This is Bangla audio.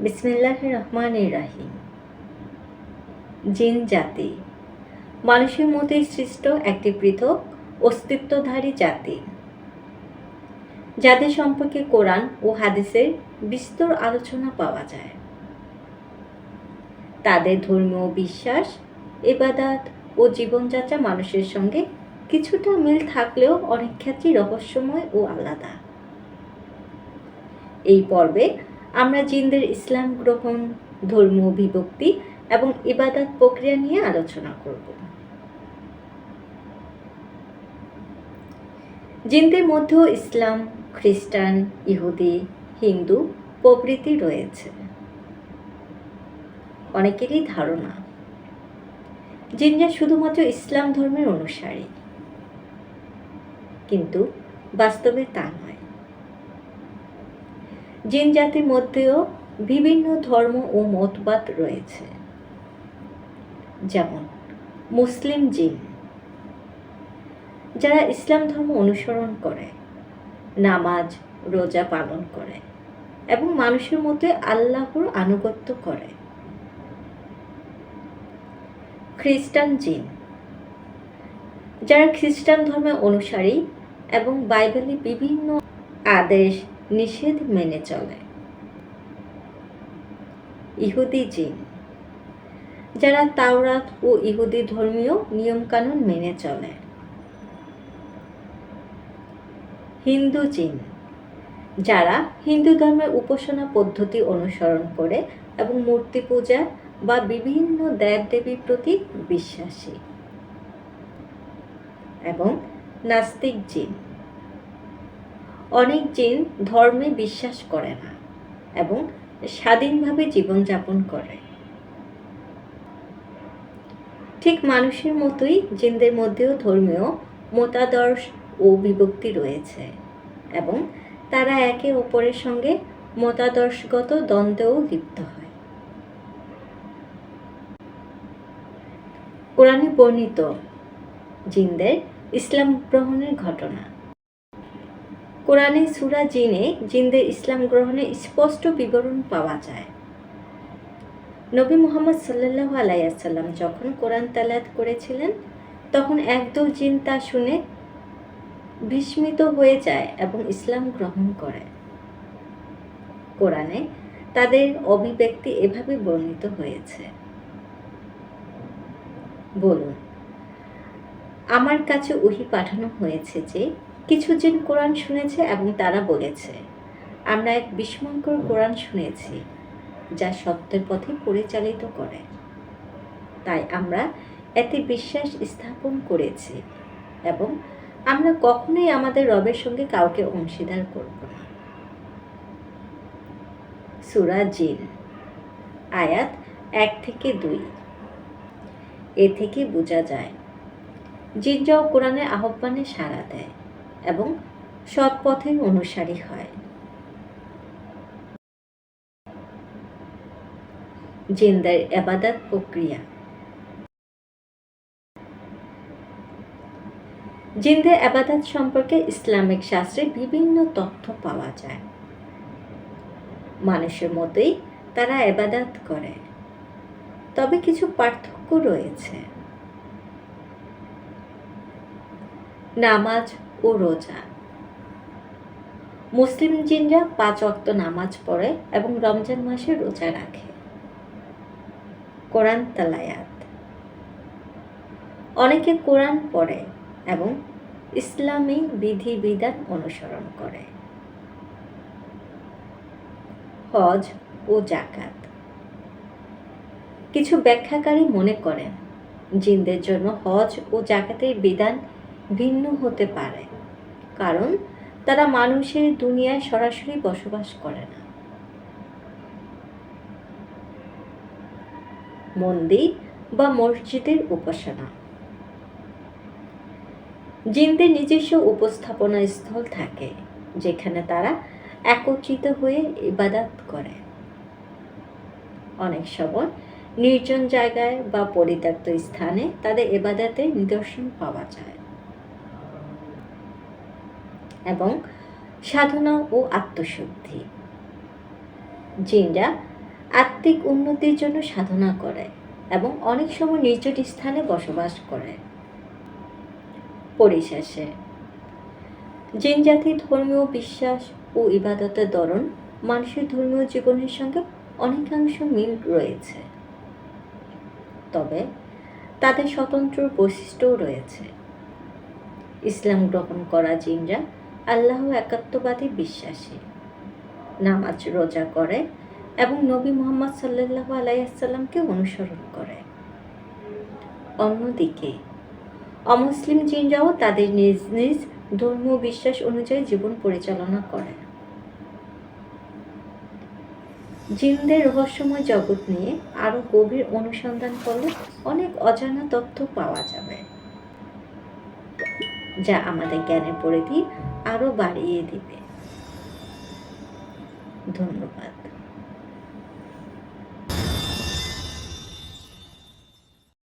বিসমিল্লাহ রহমান রাহিম। জিন জাতি। মানুষের মতোই সৃষ্ট একটি পৃথক অস্তিত্বধারী জাতি। যাদের সম্পর্কে কোরআন ও হাদিসের বিস্তর আলোচনা পাওয়া যায়। তাদের ধর্মীয় বিশ্বাস এবাদাত ও জীবনযাত্রা মানুষের সঙ্গে কিছুটা মিল থাকলেও অনেক ক্ষেত্রেই রহস্যময় ও আলাদা। এই পর্বে আমরা জিনদের ইসলাম গ্রহণ ধর্মীয় বিভক্তি এবং ইবাদত প্রক্রিয়া নিয়ে আলোচনা করব। জিনদের মধ্যেও ইসলাম, খ্রিস্টান, ইহুদি, হিন্দু প্রভৃতি রয়েছে। অনেকেরই ধারণা, জিনরা শুধুমাত্র ইসলাম ধর্মের অনুসারী। কিন্তু বাস্তবে তা নয় জিন জাতির মধ্যেও বিভিন্ন ধর্ম ও মতবাদ রয়েছে। যেমন, মুসলিম জিন। যারা ইসলাম ধর্ম অনুসরণ করে, নামাজ, রোজা পালন করে এবং মানুষের মধ্যে আল্লাহর আনুগত্য করে। খ্রিস্টান জিন। যারা খ্রিস্টান ধর্মের অনুসারী এবং বাইবেলে বিভিন্ন আদেশ নিষেধ মেনে চলে। ইহুদি জিন। যারা তাওরাত ও ইহুদি ধর্মীয় নিয়মকানুন মেনে চলে। হিন্দু জিন। যারা হিন্দু ধর্মের উপাসনা পদ্ধতি অনুসরণ করে এবং মূর্তি পূজা বা বিভিন্ন দেবদেবীর প্রতি বিশ্বাসী। এবং নাস্তিক জিন। অনেক জিন ধর্মে বিশ্বাস করে না এবং স্বাধীনভাবে জীবনযাপন করে। ঠিক মানুষের মতোই জিনদের মধ্যেও ধর্মীয় মতাদর্শ ও বিভক্তি রয়েছে এবং তারা একে অপরের সঙ্গে মতাদর্শগত দ্বন্দ্বেও লিপ্ত হয়। কোরআনে বর্ণিত জিনদের ইসলাম গ্রহণের ঘটনা। কোরআনে সুরা জিনে, জিনদের ইসলাম গ্রহণে স্পষ্ট বিবরণ পাওয়া যায়। নবী মুহাম্মদ সাল্লাহ আলাইসাল্লাম যখন কোরআন তালাত করেছিলেন, তখন একদল জিন তা শুনে বিস্মিত হয়ে যায় এবং ইসলাম গ্রহণ করে। কোরআনে তাদের অভিব্যক্তি এভাবে বর্ণিত হয়েছে। বলুন, আমার কাছে ওহি পাঠানো হয়েছে যে কিছু জিন কোরআন শুনেছে এবং তারা বলেছে, আমরা এক বিস্ময়কর কোরআন শুনেছি, যা সত্যের পথে পরিচালিত করে। তাই আমরা এতে বিশ্বাস স্থাপন করেছি এবং আমরা কখনোই আমাদের রবের সঙ্গে কাউকে অংশীদার করব না। সুরা জিন, আয়াত এক থেকে দুই। এ থেকে বোঝা যায় জিনরাও কোরআনের আহ্বানে সাড়া দেয়। এবং সৎ পথের অনুসারী হয়। জিনদের এবাদত প্রক্রিয়া জিনদের আবাদত সম্পর্কে ইসলামিক শাস্ত্রে বিভিন্ন তথ্য পাওয়া যায়। মানুষের মতোই তারা এবাদাত করে। তবে কিছু পার্থক্য রয়েছে। নামাজ ও রোজা। মুসলিম জিনরা পাঁচ অক্ত নামাজ পড়ে এবং রমজান মাসে রোজা রাখে। কোরআন তালায়াত অনেকে কোরআন পড়ে এবং ইসলামী বিধিবিধান অনুসরণ করে। হজ ও জাকাত কিছু ব্যাখ্যাকারী মনে করেন, জিনদের জন্য হজ ও জাকাতের বিধান ভিন্ন হতে পারে। কারণ তারা মানুষের দুনিয়ায় সরাসরি বসবাস করে না। মন্দির বা মসজিদের উপাসনা। জিনদের নিজস্ব উপস্থাপনা স্থল থাকে, যেখানে তারা একত্রিত হয়ে ইবাদাত করে। অনেক সময় নির্জন জায়গায় বা পরিত্যক্ত স্থানে তাদের এবাদাতের নিদর্শন পাওয়া যায়। এবং সাধনা ও আত্মশুদ্ধি। জিনরা আত্মিক উন্নতির জন্য সাধনা করে এবং অনেক সময় নির্জন স্থানে বসবাস করে। পরিশেষে জিন জাতির ধর্মীয় বিশ্বাস ও ইবাদতের ধরন মানুষের ধর্মীয় জীবনের সঙ্গে অনেকাংশ মিল রয়েছে। তবে তাদের স্বতন্ত্র বৈশিষ্ট্যও রয়েছে। ইসলাম গ্রহণ করা জিনরা আল্লাহ একাত্মবাদী বিশ্বাসী। নামাজ রোজা করে এবং নবী মোহাম্মদ সাল্লাহ আলাইসাল্লামকে অনুসরণ করে। অন্যদিকে, অমুসলিম জিনরাও তাদের নিজ নিজ ধর্মীয় বিশ্বাস অনুযায়ী জীবন পরিচালনা করে জিনদের রহস্যময় জগৎ নিয়ে আরও গভীর অনুসন্ধান করলে অনেক অজানা তথ্য পাওয়া যাবে, যা আমাদের জ্ঞানের পরিধি আরও বাড়িয়ে দিবে। ধন্যবাদ।